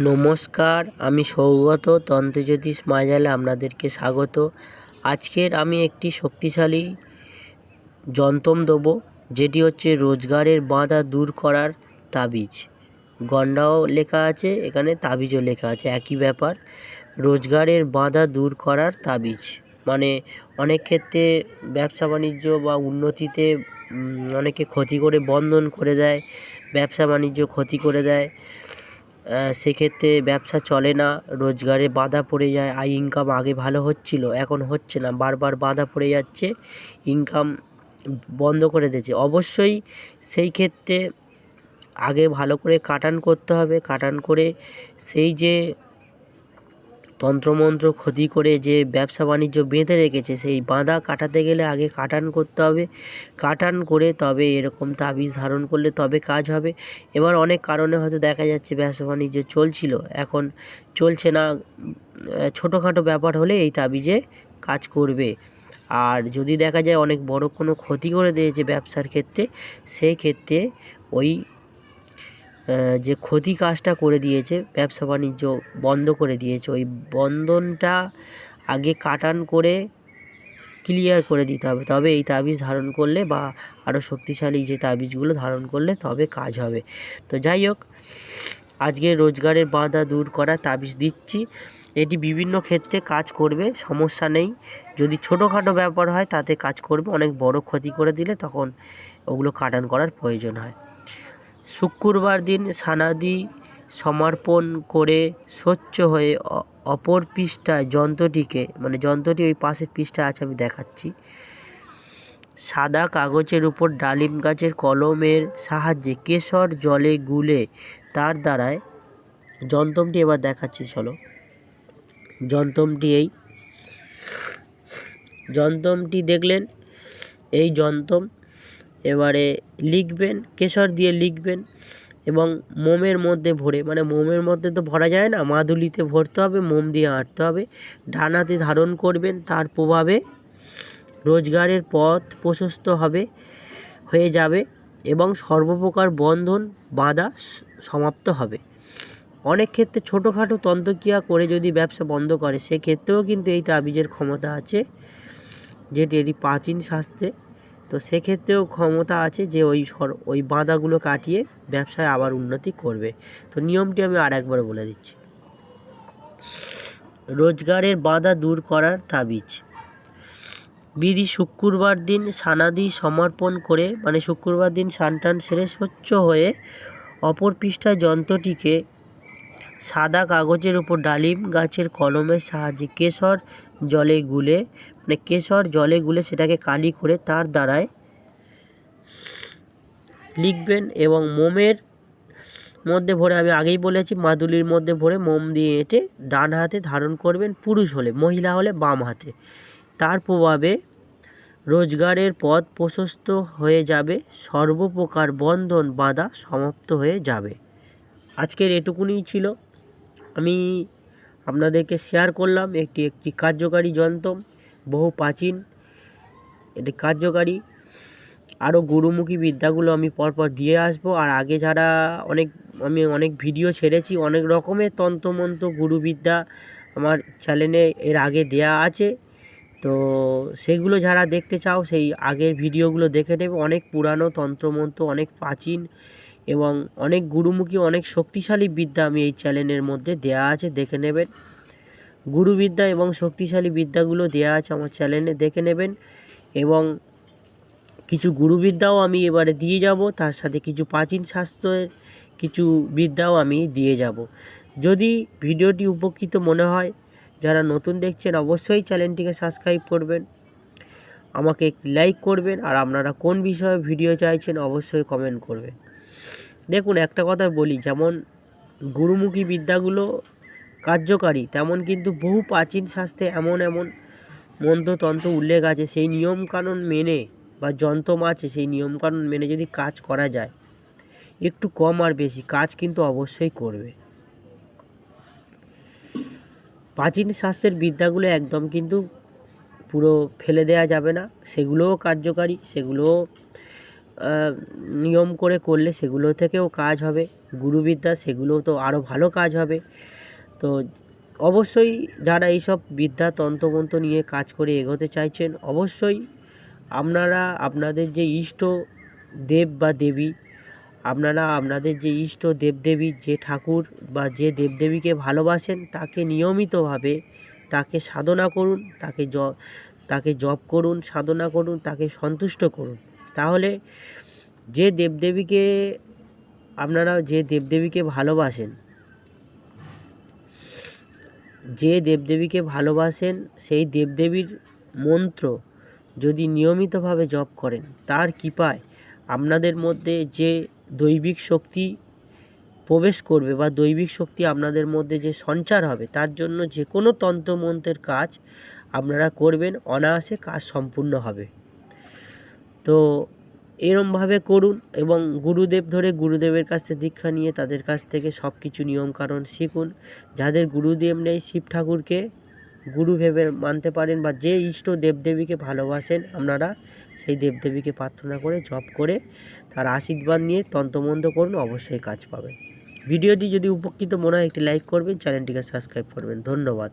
নমস্কার, আমি সৌগত তন্ত্রজ্যোতিষ মায়াজালে আপনাদেরকে স্বাগত। আজকের আমি একটি শক্তিশালী যন্তম দেবো, যেটি হচ্ছে রোজগারের বাঁধা দূর করার তাবিজ। গন্ডাও লেখা আছে, এখানে তাবিজও লেখা আছে, একই ব্যাপার। রোজগারের বাঁধা দূর করার তাবিজ। মানে অনেক ক্ষেত্রে ব্যবসা বাণিজ্য বা উন্নতিতে অনেকে ক্ষতি করে, বন্ধন করে দেয়, ব্যবসা বাণিজ্য ক্ষতি করে দেয়। সেক্ষেত্রে ব্যবসা চলে না, রোজগারে বাধা পড়ে যায় আয় ইনকাম আগে ভালো হচ্ছিল, এখন হচ্ছে না। বারবার বাধা পড়ে যাচ্ছে ইনকাম বন্ধ করে দিয়েছে অবশ্যই সেই ক্ষেত্রে আগে ভালো করে কাটান করতে হবে। কাটান করে সেই যে তন্ত্রমন্ত্র ক্ষতি করে যে ব্যবসা বাণিজ্য বেঁধে রেখেছে, সেই বাঁধা কাটাতে গেলে আগে কাটান করতে হবে। কাটান করে তবে এরকম তাবিজ ধারণ করলে তবে কাজ হবে। এবার অনেক কারণে হয়তো দেখা যাচ্ছে ব্যবসা বাণিজ্য চলছিল। এখন চলছে না ছোটোখাটো ব্যাপার হলে এই তাবিজে কাজ করবে। আর যদি দেখা যায় অনেক বড় কোনো ক্ষতি করে দিয়েছে ব্যবসার ক্ষেত্রে সেই ক্ষেত্রে ওই যে ক্ষতি কাজটা করে দিয়েছে, ব্যবসা বাণিজ্য বন্ধ করে দিয়েছে, ওই বন্ধনটা আগে কাটান করে ক্লিয়ার করে দিতে হবে। তবে এই তাবিজ ধারণ করলে বা আরও শক্তিশালী যে তাবিজগুলো ধারণ করলে তবে কাজ হবে। তো যাই হোক, আজকে রোজগারের বাধা দূর করা তাবিজ দিচ্ছি। এটি বিভিন্ন ক্ষেত্রে কাজ করবে, সমস্যা নেই। যদি ছোটোখাটো ব্যাপার হয়, তাতে কাজ করবে। অনেক বড় ক্ষতি করে দিলে তখন ওগুলো কাটান করার প্রয়োজন হয়। শুক্রবার দিন সানাদি সমর্পণ করে স্বচ্ছ হয়ে অপর পৃষ্ঠায় যন্ত্রটিকে মানে যন্ত্রটি ওই পাশের পৃষ্ঠায় আছে, আমি দেখাচ্ছি। সাদা কাগজের উপর ডালিম গাছের কলমের সাহায্যে কেশর জলে গুলে তার দ্বারায় যন্ত্রটি এবার দেখাচ্ছি, চলো। যন্ত্রটি এই। যন্ত্রটি দেখলেন, এই যন্ত্র এবারে লিখবেন, কেশর দিয়ে লিখবেন এবং মোমের মধ্যে ভরে মানে মোমের মধ্যে তো ভরা যায় না, মাদুলিতে ভরতে হবে, মোম দিয়ে আঁটতে হবে, ডানাতে ধারণ করবেন, তার প্রভাবে রোজগারের পথ প্রশস্ত হবে, হয়ে যাবে এবং সর্বপ্রকার বন্ধন, বাধা সমাপ্ত হবে। অনেক ক্ষেত্রে ছোটোখাটো তন্ত্রক্রিয়া করে যদি ব্যবসা বন্ধ করে, সেক্ষেত্রেও কিন্তু এই তাবিজের ক্ষমতা আছে, যেটি এটি প্রাচীন শাস্ত্রে তো সেক্ষেত্রেও ক্ষমতা আছে যে ওই ওই বাঁধাগুলো কাটিয়ে ব্যবসায় আবার উন্নতি করবে। তো নিয়মটি আমি আর একবার বলে দিচ্ছি। রোজগারের বাধা দূর করার তাবিজ। বিধি শুক্রবার দিন সানাদি সমর্পণ করে মানে শুক্রবার দিন সানটান সেরে স্বচ্ছ হয়ে অপর পৃষ্ঠায় যন্ত্রটিকে সাদা কাগজের উপর ডালিম গাছের কলমের সাহায্যে কেশর জলে গুলে মানে কেশর জলে গুলে সেটাকে কালি করে তার দ্বারায় লিখবেন এবং মোমের মধ্যে ভরে, আমি আগেই বলেছি, মাদুলির মধ্যে ভরে মোম দিয়ে এঁটে ডান হাতে ধারণ করবেন পুরুষ হলে, মহিলা হলে বাম হাতে। তার প্রভাবে রোজগারের পথ প্রশস্ত হয়ে যাবে, সর্বপ্রকার বন্ধন বাধা সমাপ্ত হয়ে যাবে। আজকের এটুকুনি ছিল। আমি আপনাদেরকে শেয়ার করলাম, একটি একটি কার্যকারী যন্ত্র। বহু প্রাচীন, এটি কার্যকারী। আরও গুরুমুখী বিদ্যাগুলো আমি পরপর দিয়ে আসব। আর আগে যারা অনেক, আমি অনেক ভিডিও ছেড়েছি, অনেক রকমের তন্ত্রমন্ত্র গুরুবিদ্যা আমার চ্যানেলে এর আগে দেয়া আছে। তো সেগুলো যারা দেখতে চাও, সেই আগের ভিডিওগুলো দেখে নেবে। অনেক পুরানো তন্ত্রমন্ত্র, অনেক প্রাচীন এবং অনেক গুরুমুখী, অনেক শক্তিশালী বিদ্যা আমি এই চ্যানেলের মধ্যে দেয়া আছে, দেখে নেবেন। গুরুবিদ্যা এবং শক্তিশালী বিদ্যাগুলো দেয়া আছে আমার চ্যানেলে, দেখে নেবেন। এবং কিছু গুরুবিদ্যাও আমি এবারে দিয়ে যাব, তার সাথে কিছু প্রাচীন শাস্ত্রের কিছু বিদ্যাও আমি দিয়ে যাব। যদি ভিডিওটি উপকৃত মনে হয়, যারা নতুন দেখছেন, অবশ্যই চ্যানেলটিকে সাবস্ক্রাইব করবেন, আমাকে একটি লাইক করবেন, আর আপনারা কোন বিষয়ে ভিডিও চাইছেন, অবশ্যই কমেন্ট করবেন। দেখুন, একটা কথা বলি, যেমন গুরুমুখী বিদ্যাগুলো কার্যকারী, তেমন কিন্তু বহু প্রাচীন শাস্ত্রে এমন এমন মন্ত্রতন্ত্র উল্লেখ আছে। সেই নিয়মকানুন মেনে বা যন্ত্রম আছে, সেই নিয়মকানুন মেনে যদি কাজ করা যায়, একটু কম আর বেশি, কাজ কিন্তু অবশ্যই করবে। প্রাচীন শাস্ত্রের বিদ্যাগুলো একদম কিন্তু পুরো ফেলে দেওয়া যাবে না। সেগুলোও কার্যকারী, সেগুলোও নিয়ম করে করলে সেগুলো থেকেও কাজ হবে। গুরুবিদ্যা, সেগুলো তো আরও ভালো কাজ হবে। তো অবশ্যই যারা এইসব বিদ্যা তন্ত্রমন্ত্র নিয়ে কাজ করে এগোতে চাইছেন, অবশ্যই আপনারা আপনাদের যে ইষ্ট দেব বা দেবী, আপনারা আপনাদের যে ইষ্ট দেবদেবী, যে ঠাকুর বা যে দেবদেবীকে ভালোবাসেন, তাকে নিয়মিতভাবে তাকে সাধনা করুন, তাকে জ, তাকে জপ করুন, সাধনা করুন, তাকে সন্তুষ্ট করুন। তাহলে যে দেবদেবীকে আপনারা, যে দেবদেবীকে ভালোবাসেন যে দেবদেবীকে ভালোবাসেন, সেই দেবদেবীর মন্ত্র যদি নিয়মিতভাবে জপ করেন, তার কৃপায় আপনাদের মধ্যে যে দৈবিক শক্তি প্রবেশ করবে বা দৈবিক শক্তি আপনাদের মধ্যে যে সঞ্চার হবে, তার জন্য যে কোনো তন্ত্রমন্ত্রের কাজ আপনারা করবেন, অনায়াসে কাজ সম্পূর্ণ হবে। তো এরমভাবে করুন এবং গুরুদেব ধরে গুরুদেবের কাছ দীক্ষা নিয়ে তাদের কাছ থেকে সব কিছু নিয়মকানুন শিখুন। যাদের গুরুদেব নেই, শিব ঠাকুরকে গুরু ভেবে মানতে পারেন বা যে ইষ্ট দেবদেবীকে ভালোবাসেন, আপনারা সেই দেবদেবীকে প্রার্থনা করে, জপ করে তার আশীর্বাদ নিয়ে তন্ত্রমন্ত্র করুন, অবশ্যই কাজ পাবেন। ভিডিওটি যদি উপকৃত মনে হয়, একটি লাইক করবেন, চ্যানেলটিকে সাবস্ক্রাইব করবেন। ধন্যবাদ।